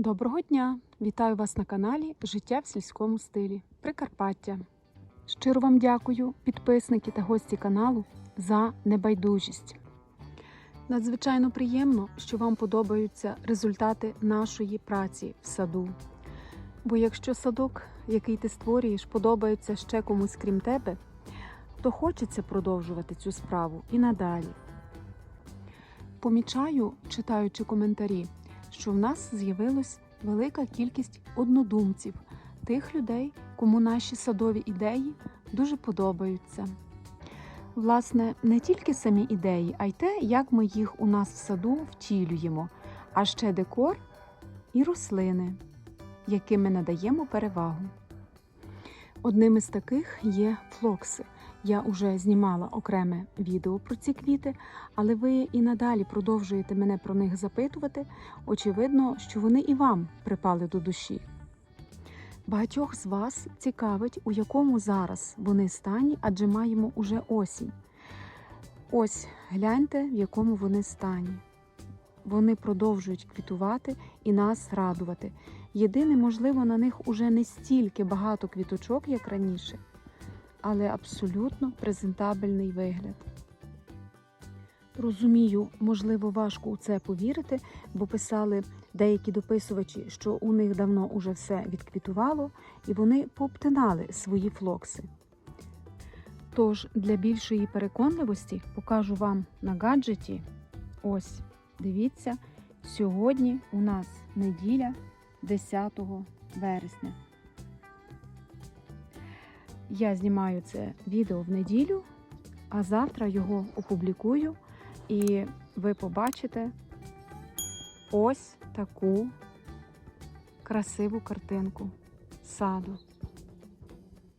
Доброго дня! Вітаю вас на каналі Життя в сільському стилі Прикарпаття. Щиро вам дякую, підписники та гості каналу, за небайдужість. Надзвичайно приємно, що вам подобаються результати нашої праці в саду. Бо якщо садок, який ти створюєш, подобається ще комусь крім тебе, то хочеться продовжувати цю справу і надалі. Помічаю, читаючи коментарі, що в нас з'явилась велика кількість однодумців, тих людей, кому наші садові ідеї дуже подобаються. Власне, не тільки самі ідеї, а й те, як ми їх у нас в саду втілюємо, а ще декор і рослини, яким ми надаємо перевагу. Одним із таких є флокси. Я вже знімала окреме відео про ці квіти, але ви і надалі продовжуєте мене про них запитувати. Очевидно, що вони і вам припали до душі. Багатьох з вас цікавить, у якому зараз вони стані, адже маємо уже осінь. Ось гляньте, в якому вони стані. Вони продовжують квітувати і нас радувати. Єдине, можливо, на них уже не стільки багато квіточок, як раніше, але абсолютно презентабельний вигляд. Розумію, можливо, важко у це повірити, бо писали деякі дописувачі, що у них давно уже все відквітувало, і вони пообтинали свої флокси. Тож для більшої переконливості покажу вам на гаджеті. Ось, дивіться, сьогодні у нас неділя 10 вересня. Я знімаю це відео в неділю, а завтра його опублікую, і ви побачите ось таку красиву картинку саду.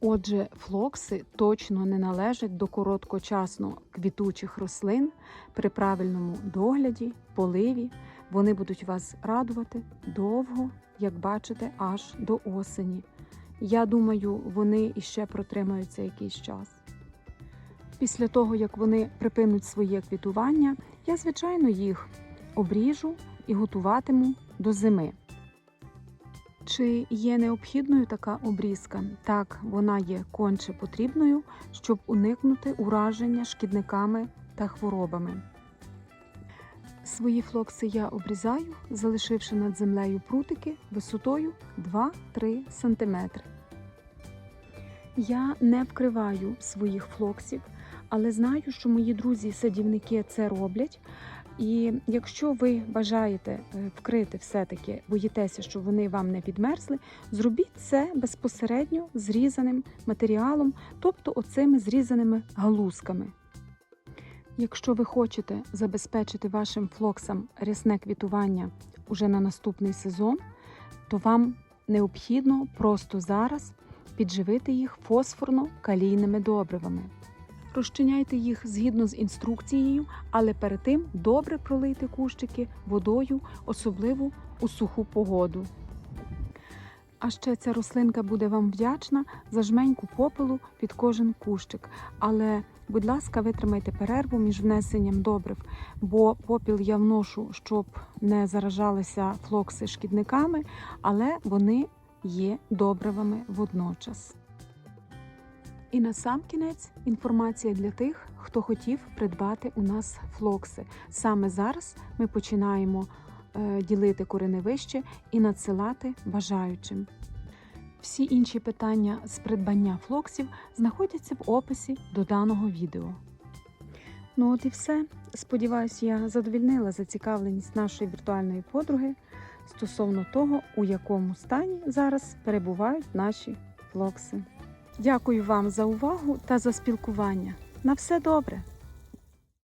Отже, флокси точно не належать до короткочасно квітучих рослин при правильному догляді, поливі. Вони будуть вас радувати довго, як бачите, аж до осені. Я думаю, вони іще протримаються якийсь час. Після того, як вони припинуть своє квітування, я, звичайно, їх обріжу і готуватиму до зими. Чи є необхідною така обрізка? Так, вона є конче потрібною, щоб уникнути ураження шкідниками та хворобами. Свої флокси я обрізаю, залишивши над землею прутики висотою 2-3 см. Я не вкриваю своїх флоксів, але знаю, що мої друзі-садівники це роблять. І якщо ви бажаєте е, вкрити все-таки, боїтеся, що вони вам не підмерзли, зробіть це безпосередньо зрізаним матеріалом, тобто оцими зрізаними галузками. Якщо ви хочете забезпечити вашим флоксам рясне квітування уже на наступний сезон, то вам необхідно просто зараз підживити їх фосфорно-калійними добривами. Розчиняйте їх згідно з інструкцією, але перед тим добре пролийте кущики водою, особливо у суху погоду. А ще ця рослинка буде вам вдячна за жменьку попелу під кожен кущик. Але, будь ласка, витримайте перерву між внесенням добрив, бо попіл я вношу, щоб не заражалися флокси шкідниками, але вони є добривами водночас. І на сам кінець інформація для тих, хто хотів придбати у нас флокси. Саме зараз ми починаємо ділити кореневище і надсилати бажаючим. Всі інші питання з придбання флоксів знаходяться в описі до даного відео. Ну от і все. Сподіваюсь, я задовільнила зацікавленість нашої віртуальної подруги стосовно того, у якому стані зараз перебувають наші флокси. Дякую вам за увагу та за спілкування. На все добре!